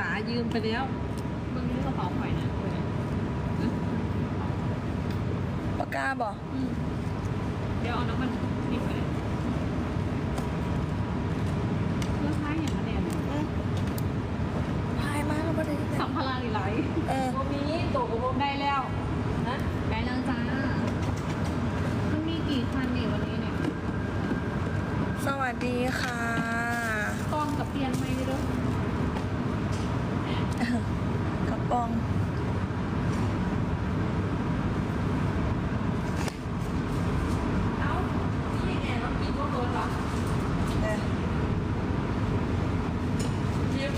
ตายืมไปแล้วมึงนี่กระเป๋าข่อยนะเว้ยปากกาบอกอืมเดี๋ยวเอาน้ำมันนี่ไปเลยเรื่องท้ายอย่างนั้นเนี่ยพายมากแล้วประเด็นสัมภาระหลายเออโมมีตัวกับโมได้แล้วนะได้แล้วจ้ามันมีกี่คันเนี่ยวันนี้เนี่ย สวัสดีค่ะ กล้องกับเปลี่ยนไม่ได้ด้วย กระปองเอ้านี่แอนเรากินพวกรถเหรอเออยิ้ม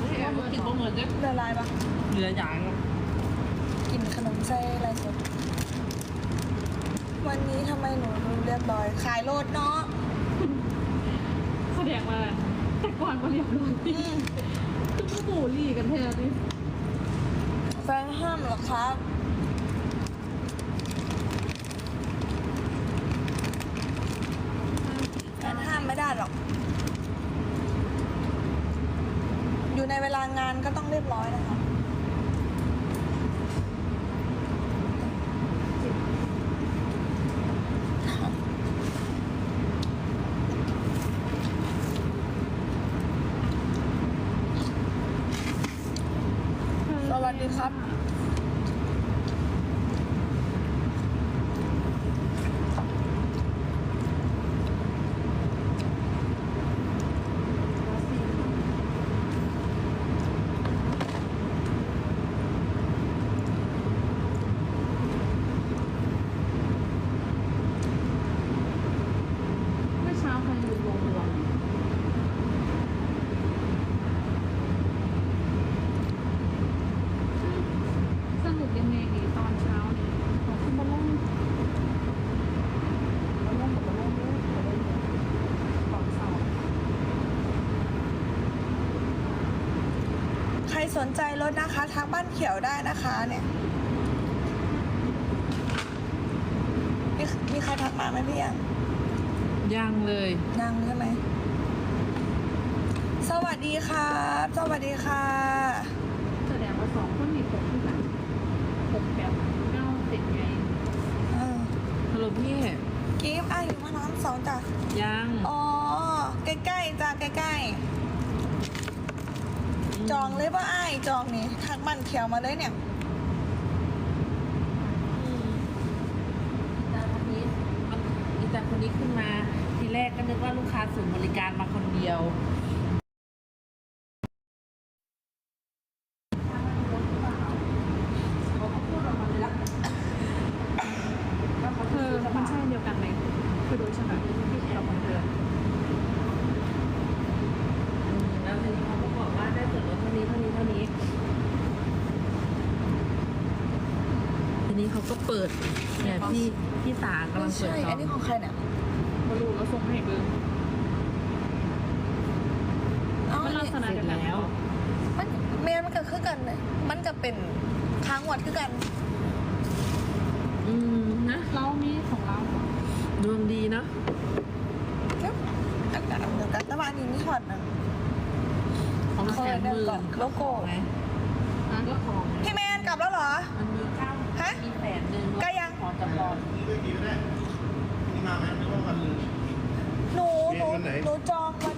นี่แอนเรากินพวกเหมือละลายปะเหลืออย่างกินขนมไส้อะไรสดวันนี้ทำไมหนูดูเรียบร้อย ขายโลดเนาะแสดงว่าแต่ก่อนมาเรียบร้อยอืมคือผู้บูลลี่กันแท้ดิ แฟนห้ามเหรอครับแฟนห้ามไม่ได้หรอก อยู่ในเวลางานก็ต้องเรียบร้อยนะคะ ดีครับ เมื่อเช้าใครอยู่โรงเรือนสนุกยังไงดีตอนเช้านี่ของคุณบอลลงบอลลงกับบอลลงด้วยตอนเช้า ใคร สนใจรถนะคะทักบ้านเขียวได้นะคะเนี่ยมีมีใครทักมาไหมพี่ยังยังเลยยังใช่ไหมสวัสดีครับสวัสดีค่ะ แสดงว่าสองคนมีผมที่แบบผมแบบเน่าติดไงเออฮัลโหลพี่กิฟต์อายุมาน้องสองจ้ะยัง อ๋อ ใกล้ๆจ้ะใกล้ๆ จองเลยว่าไอ้ายจองนี่ทักบันเขียวมาเลยเนี่ย แต่คนนี้มันอีแต่คนนี้ขึ้นมาทีแรกก็นึกว่าลูกค้าศูนย์บริการมาคนเดียว คือมันใช่เดียวกันไหมคือดูใช่ไหมที่เราบังเอิญ อืมแล้วทีนี้เขาก็บอกว่าได้ส่วนลดเท่านี้เท่านี้เท่านี้ ที นี้เขาก็เปิดเนี่ยพี่พี่สากำลังเปิดใช่จอัอนงนี้ของใครเนี่ยมาดูแล้วส่งให้เบิ้งเอ้ามันลักษณะเสร็จแล้ว มันเมนมันก็คือกันเลยมันก็เป็นค้างวัดคือกัน อืมนะเรามีของเราดวงดีเนาะเดี๋ยวอันเดียวกันแต่ว่าอันนี้มีถอดนะของแสนหมื่นก่อนโลโก้ไงอะก็ของพี่แมนกลับแล้วเหรอมันมีเก้า ฮะมีแสนหนึ่งใกล้ยัง ขอจะบอกหนูหนูวันไหน หนูจองวัน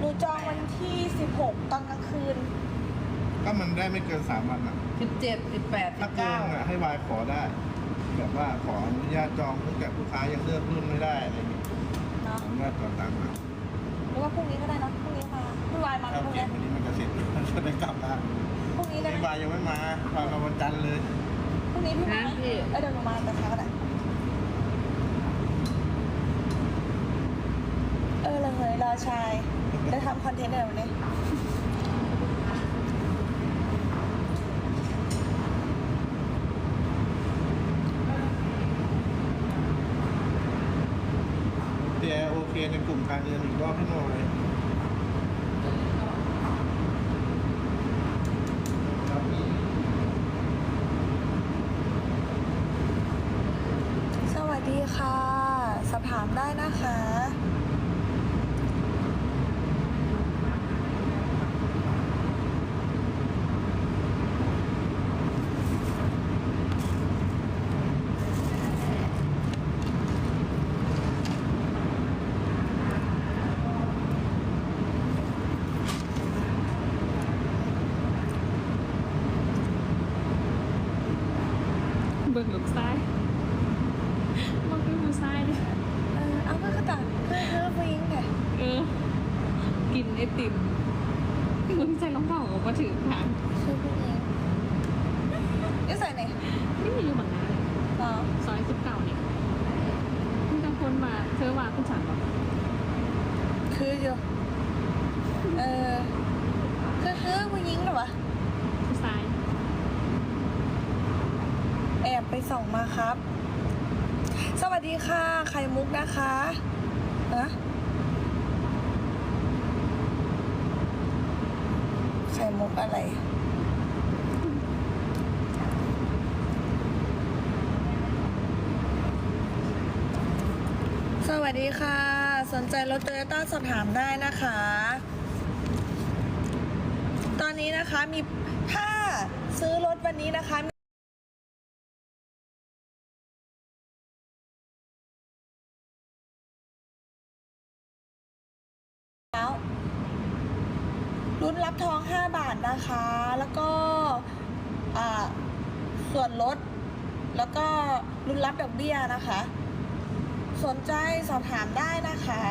หนูจองวันที่ 16 ตอนกลางคืน ก็มันได้ไม่เกินสามวันอะ สิบเจ็ดสิบแปดสิถ้าบเกิเก้านอะให้วายขอได้ แบบว่าขออนุญาตจองเพื่อกับลูกค้ายังเลือกรุ่นไม่ได้อะไรอย่างเงี้ยเนาะอนุญาตก่อนตังค์มาหรือว่าพรุ่งนี้ก็ได้เนอะพรุ่งนี้มาพี่วายมาไหมถ้าพรุ่งเก็นี้บวันนี้มันจะเสร็จมันจะได้กลับได้พรุ่งนี้ได้ไม่ไหมวายยังไม่มาวายมาวันจันทร์เลยพ รุ่งนี้พี่มาไหมเอ้ยเดี๋ยวหนูมาแต่เช้าก็ได้เออเลยเฮ้ยรอชายจะทำคอนเทนต์เดี๋ยววันนี้เดี๋ยวโอเคในกลุ่มการเงินอีกรอบให้หน่อยามได้นะคะ เบิ่งลูกไส้ ติมมึงใจรองเท้าออกมาถือทางคือผู้หญิงนี่ใส่ไหนนี่มีอยู่เหมือนกันเลยอ๋อซอยสิบเก้าเนี่ยมีแต่คนมาเธอว่าคุณฉันบอกคืออยู่เออคือคือผู้หญิงเหรอวะผู้ชายแอบไปส่องมาครับ สวัสดีค่ะ ไข่มุกนะคะนะ ไข่มุกอะไร สวัสดีค่ะ สนใจรถโตโยต้าสอบถามได้นะคะ ตอนนี้นะคะมีถ้าซื้อรถวันนี้นะคะ รุ่นรับทอง 5 บาทนะคะ แล้วก็ส่วนลด แล้วก็รุ่นรับดอกเบี้ยนะคะ สนใจสอบถามได้นะคะ